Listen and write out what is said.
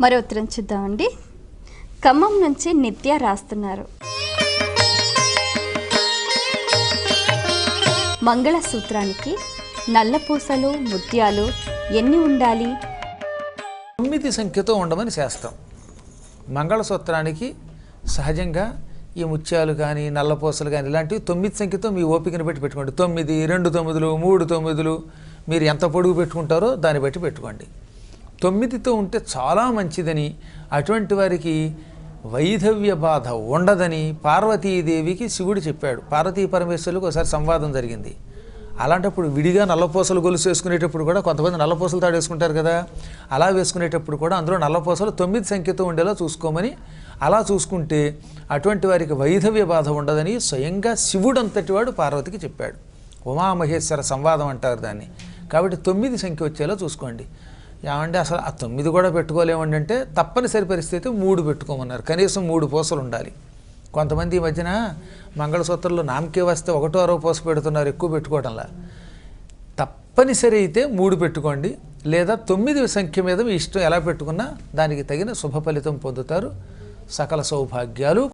మరో ఉత్తరం చూద్దామండి ఖమ్మం నుంచి నిత్య రాస్తున్నారు. మంగళసూత్రానికి నల్లపూసలు ముత్యాలు ఎన్ని ఉండాలి? తొమ్మిది సంఖ్యతో ఉండమని శాస్త్రం. మంగళసూత్రానికి సహజంగా ఈ ముత్యాలు కానీ నల్లపూసలు కానీ ఇలాంటివి తొమ్మిది సంఖ్యతో మీ ఓపికను బట్టి పెట్టుకోండి. తొమ్మిది రెండు తొమ్మిదిలు మూడు తొమ్మిదిలు మీరు ఎంత పొడుగు పెట్టుకుంటారో దాన్ని బట్టి పెట్టుకోండి. తొమ్మిదితో ఉంటే చాలా మంచిదని అటువంటి వారికి వైధవ్య బాధ ఉండదని పార్వతీదేవికి శివుడు చెప్పాడు. పార్వతీ పరమేశ్వరులకు ఒకసారి సంవాదం జరిగింది. అలాంటప్పుడు విడిగా నల్లపూసలు గొలుసు వేసుకునేటప్పుడు కూడా కొంతమంది నల్లపూసలు తాడేసుకుంటారు కదా అలా వేసుకునేటప్పుడు కూడా అందులో నల్లపూసలు తొమ్మిది సంఖ్యతో ఉండేలా చూసుకోమని అలా చూసుకుంటే అటువంటి వారికి వైధవ్య బాధ ఉండదని స్వయంగా శివుడు అంతటి వాడు పార్వతికి చెప్పాడు. ఉమామహేశ్వర సంవాదం అంటారు దాన్ని. కాబట్టి తొమ్మిది సంఖ్య వచ్చేలా చూసుకోండి. ఏమంటే అసలు ఆ తొమ్మిది కూడా పెట్టుకోలేమండి అంటే తప్పనిసరి పరిస్థితి మూడు పెట్టుకోమన్నారు. కనీసం మూడు పూసలు ఉండాలి. కొంతమంది ఈ మధ్యన మంగళసూత్రంలో నామకే వస్తే ఒకటో అరవ పూస పెడుతున్నారు ఎక్కువ పెట్టుకోవడంలా తప్పనిసరి అయితే మూడు పెట్టుకోండి. లేదా తొమ్మిది సంఖ్య మీద మీ ఇష్టం ఎలా పెట్టుకున్నా దానికి తగిన శుభ ఫలితం పొందుతారు. సకల సౌభాగ్యాలు.